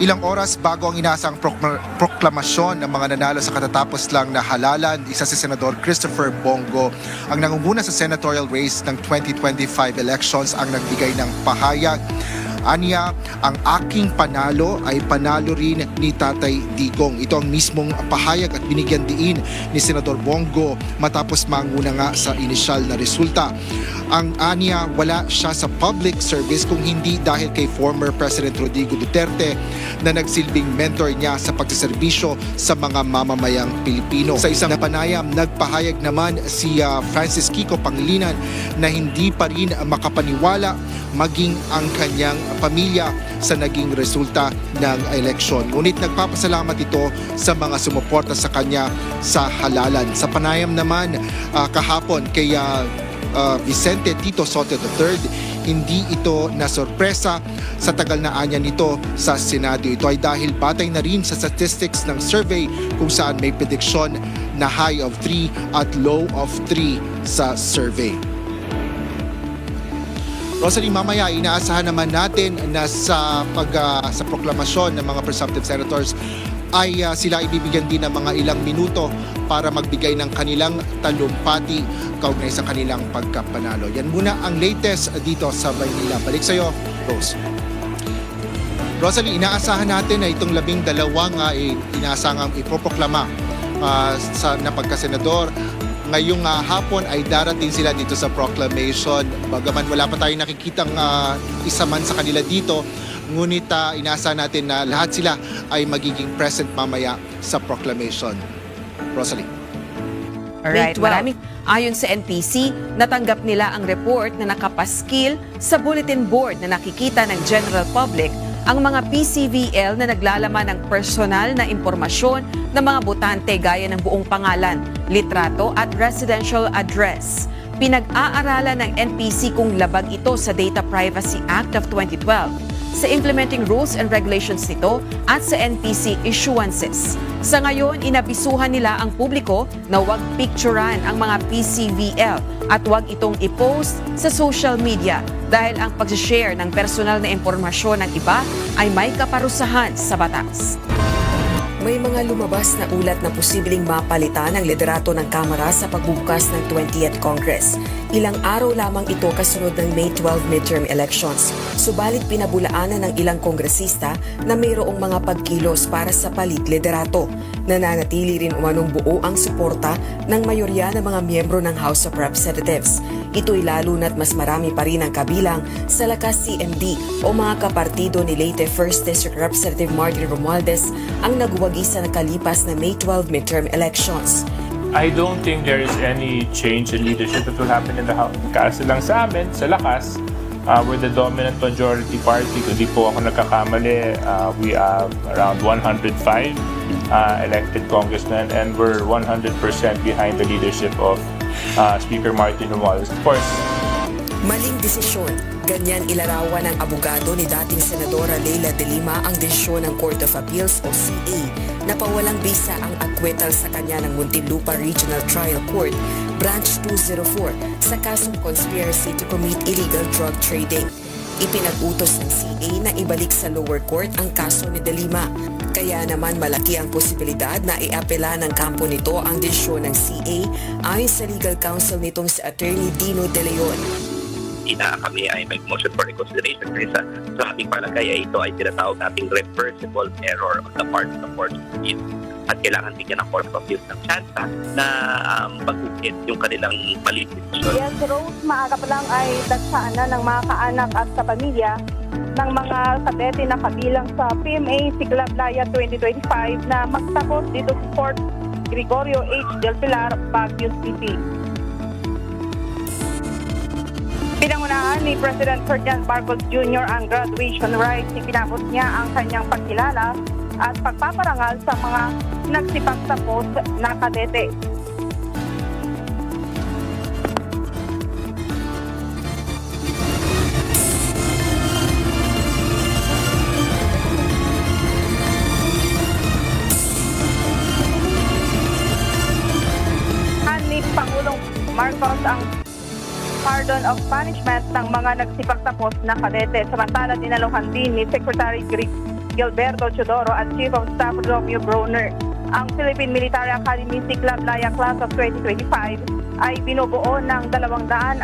Ilang oras bago ang inaasang proklamasyon ng mga nanalo sa katatapos lang na halalan, isa si Senador Christopher Bongo ang nangunguna sa senatorial race ng 2025 elections ang nagbigay ng pahayag. Anya, ang aking panalo ay panalo rin ni Tatay Digong. Ito ang mismong pahayag at binigyan diin ni Senador Bongo matapos manguna nga sa inisyal na resulta. Ang Anya, wala siya sa public service kung hindi dahil kay former President Rodrigo Duterte na nagsilbing mentor niya sa pagsiservisyo sa mga mamamayang Pilipino. Sa isang panayam, nagpahayag naman si ah, Francis Kiko Pangilinan na hindi pa rin makapaniwala maging ang kanyang pamilya sa naging resulta ng eleksyon. Ngunit nagpapasalamat ito sa mga sumuporta sa kanya sa halalan. Sa panayam naman ah, kahapon kay ah, Vicente Tito Soto III, hindi ito na sorpresa sa tagal na anya nito sa Senado. Ito ay dahil batay na rin sa statistics ng survey kung saan may prediksyon na high of 3 at low of 3 sa survey. Rosalie, mamaya inaasahan naman natin na sa pag ah, sa proklamasyon ng mga presumptive senators ay ah, sila ibibigyan din ng mga ilang minuto para magbigay ng kanilang talumpati kaugnay sa kanilang pagkapanalo. Yan muna ang latest dito sa Maynila. Balik sa iyo, Rose. Rosalie, inaasahan natin na itong labing dalawang uh, inaasahan ipoproklama ah, sa na pagkasenador ngayong ah, hapon ay darating sila dito sa proclamation. Bagaman wala pa tayong nakikitang ah, isa man sa kanila dito, ngunit ah, inaasahan natin na lahat sila ay magiging present mamaya sa proclamation. Rosalie. Alright, Grade 12. maraming ayon sa NPC, natanggap nila ang report na nakapaskil sa bulletin board na nakikita ng general public ang mga PCVL na naglalaman ng personal na impormasyon ng mga botante gaya ng buong pangalan, litrato at residential address. Pinag-aaralan ng NPC kung labag ito sa Data Privacy Act of 2012 sa implementing rules and regulations nito at sa NPC issuances. Sa ngayon, inabisuhan nila ang publiko na huwag picturean ang mga PCVL at huwag itong i-post sa social media dahil ang pag-share ng personal na impormasyon ng iba ay may kaparusahan sa batas. May mga lumabas na ulat na posibleng mapalitan ang liderato ng Kamara sa pagbubukas ng 20th Congress. Ilang araw lamang ito kasunod ng May 12 midterm elections. Subalit pinabulaanan ng ilang kongresista na mayroong mga pagkilos para sa palit liderato. Nananatili rin umanong buo ang suporta ng mayorya ng mga miyembro ng House of Representatives. Ito'y lalo na't mas marami pa rin ang kabilang sa lakas CMD o mga kapartido ni late 1st District Representative Martin Romualdez ang nagwagi sa nakalipas na May 12 midterm elections. I don't think there is any change in leadership that will happen in the House. Kasi lang sa amin, sa lakas, uh, we're the dominant majority party. Kung di po ako nagkakamali, uh, we have around 105 uh, elected congressmen and we're 100% behind the leadership of uh, Speaker Martin Romualdez. Of course, Maling desisyon. Ganyan ilarawan ng abogado ni dating Senadora Leila de Lima ang desisyon ng Court of Appeals o CA na pawalang bisa ang acquittal sa kanya ng Muntinlupa Regional Trial Court Branch 204 sa kasong conspiracy to commit illegal drug trading. Ipinag-utos ng CA na ibalik sa lower court ang kaso ni De Lima. Kaya naman malaki ang posibilidad na iapela ng kampo nito ang desisyon ng CA ayon sa legal counsel nitong si Attorney Dino De Leon. na kami ay may motion for reconsideration kasi sa, sa ating palagay ay ito ay tinatawag nating reversible error on the part of the Court of. At kailangan bigyan ng Court of Appeal ng chance na um, pag-ukit yung kanilang decision. Yes, Rose, maaga pa lang ay dagsaan na ng mga kaanak at sa pamilya ng mga kadete na kabilang sa PMA Siglab Laya 2025 na magtapos dito sa Fort Gregorio H. Del Pilar, Baguio City. Pinangunahan ni President Ferdinand Marcos Jr. ang graduation rites. Ipinabot niya ang kanyang pagkilala at pagpaparangal sa mga nagsipagtapos na kadete. Pangulong Marcos ang pardon of punishment ng mga nagsipagtapos na kadete. Samantala, dinaluhan din ni Secretary Gre- Gilberto Chodoro at Chief of Staff Romeo Broner. Ang Philippine Military Academy Siklab Laya Class of 2025 ay binubuo ng 266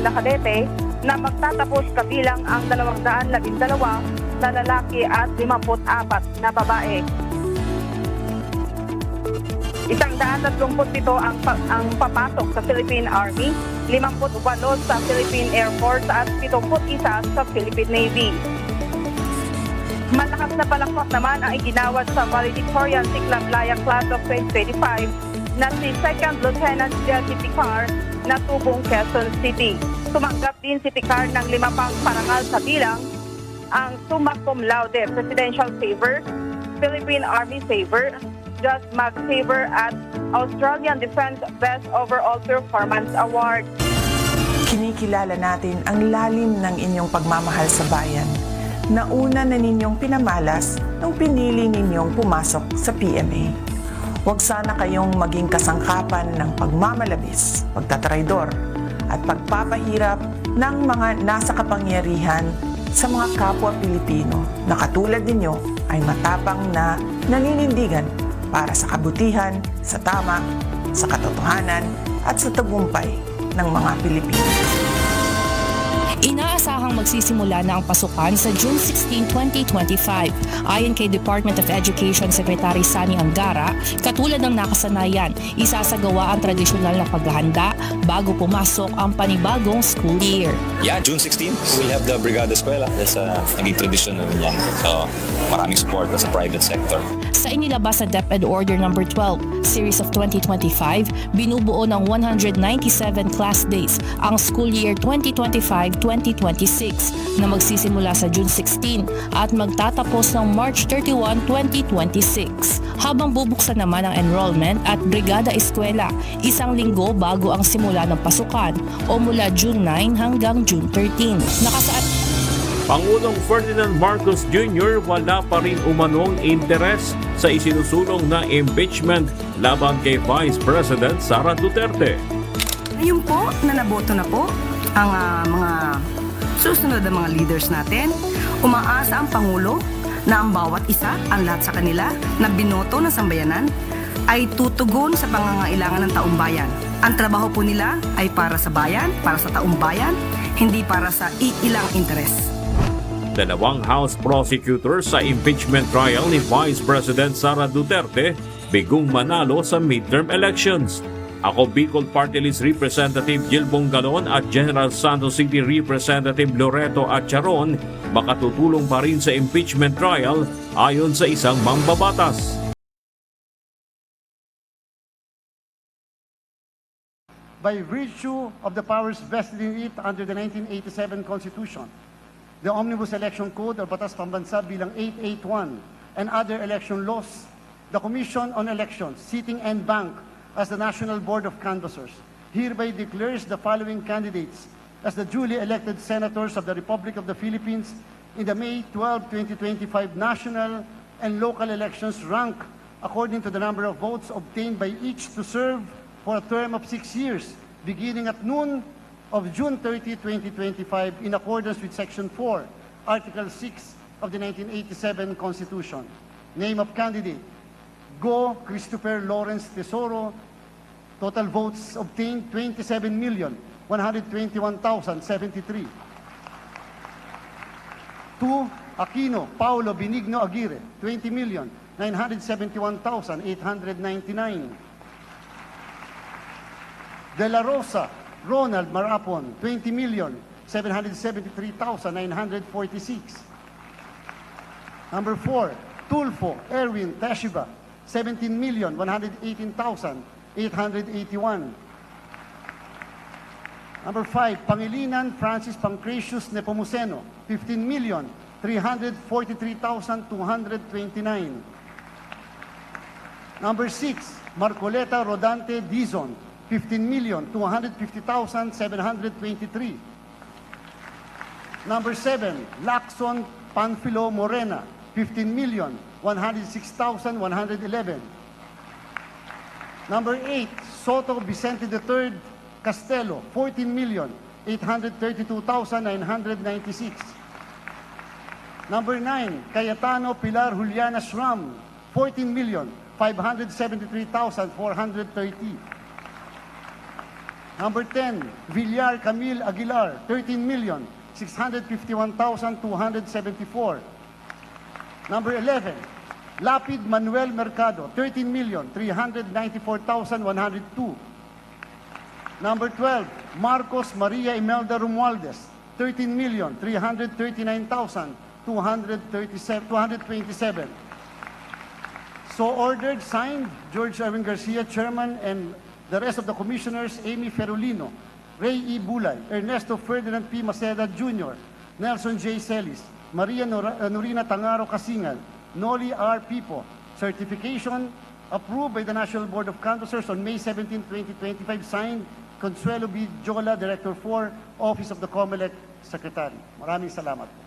na kadete na magtatapos kabilang ang 212 na lalaki at 54 na babae. Isang daan at pito ang, pa- ang papasok sa Philippine Army, 58 sa Philippine Air Force at 71 sa Philippine Navy. Malakas na palakpak naman ang iginawad sa valedictorian Siklam Laya Class of 2025 na si Second Lieutenant Jesse Picar na tubong Quezon City. Tumanggap din si Picar ng lima pang parangal sa bilang ang summa cum laude Presidential Favor, Philippine Army Favor, Just Mag Favor at Australian Defense Best Overall Performance Award. Kinikilala natin ang lalim ng inyong pagmamahal sa bayan na una na ninyong pinamalas nung pinili ninyong pumasok sa PMA. Huwag sana kayong maging kasangkapan ng pagmamalabis, pagtatraidor, at pagpapahirap ng mga nasa kapangyarihan sa mga kapwa Pilipino na katulad ninyo ay matapang na naninindigan para sa kabutihan, sa tama, sa katotohanan at sa tagumpay ng mga Pilipino. Inaasahang magsisimula na ang pasukan sa June 16, 2025. Ayon kay Department of Education Secretary Sani Angara, katulad ng nakasanayan, isasagawa ang tradisyonal na paghahanda bago pumasok ang panibagong school year. Yeah, June 16, we'll have the Brigada Eskwela. That's uh, naging tradition na yan. So, maraming support sa private sector. Sa inilabas sa DepEd Order No. 12, Series of 2025, binubuo ng 197 class days ang school year 2025-2026 na magsisimula sa June 16 at magtatapos ng March 31, 2026. Habang bubuksan naman ang enrollment at Brigada Eskwela isang linggo bago ang simula ng pasukan o mula June 9 hanggang June 13. Nakasaad Pangulong Ferdinand Marcos Jr. wala pa rin umanong interes sa isinusulong na impeachment laban kay Vice President Sara Duterte. Ngayon po na naboto na po ang ah, mga susunod na mga leaders natin, umaasa ang Pangulo na ang bawat isa, ang lahat sa kanila na binoto ng sambayanan ay tutugon sa pangangailangan ng taong bayan. Ang trabaho po nila ay para sa bayan, para sa taong bayan, hindi para sa iilang interes. Dalawang House prosecutors sa impeachment trial ni Vice President Sara Duterte bigong manalo sa midterm elections. Ako Bicol Party List Representative Gil Bongalon at General Santos City Representative Loreto Acharon makatutulong pa rin sa impeachment trial ayon sa isang mambabatas. by virtue of the powers vested in it under the 1987 Constitution, the Omnibus Election Code or Batas Pambansa bilang 881 and other election laws, the Commission on Elections, sitting en banc as the National Board of Canvassers, hereby declares the following candidates as the duly elected senators of the Republic of the Philippines in the May 12, 2025 national and local elections rank according to the number of votes obtained by each to serve for a term of six years, beginning at noon of June 30, 2025, in accordance with Section 4, Article 6 of the 1987 Constitution. Name of candidate, Go Christopher Lawrence Tesoro. Total votes obtained, 27,121,073. Two, Aquino Paulo Benigno Aguirre, 20,971,899. De La Rosa, Ronald Marapon, 20 million, 773,946. Number four, Tulfo Erwin Tashiba, 17 million, 118,881. Number five, Pangilinan Francis Pancratius Nepomuceno, 15 million, 343,229. Number six, Marcoleta Rodante Dizon, 15 million, 250,723. Number seven, Lacson Panfilo Morena, 15 million, 106,111. Number eight, Soto Vicente III Castelo, 14 million, 832,996. Number 9, Cayetano Pilar Juliana Shram, 14 million 573,430. Number 10, Villar Camille Aguilar, 13,651,274. Number 11, Lapid Manuel Mercado, 13 million 394,102. Number 12, Marcos Maria Imelda Romualdez, 13 million 339,227. So ordered, signed, George Erwin Garcia, Chairman, and the rest of the commissioners, Amy Ferulino, Ray E. Bulay, Ernesto Ferdinand P. Maceda Jr., Nelson J. Celis, Maria Nor- uh, Norina Tangaro Kasingal, Noli R. Pipo. Certification approved by the National Board of Canvassers on May 17, 2025, signed Consuelo B. Jola, Director 4, Office of the COMELEC Secretary. Maraming salamat po.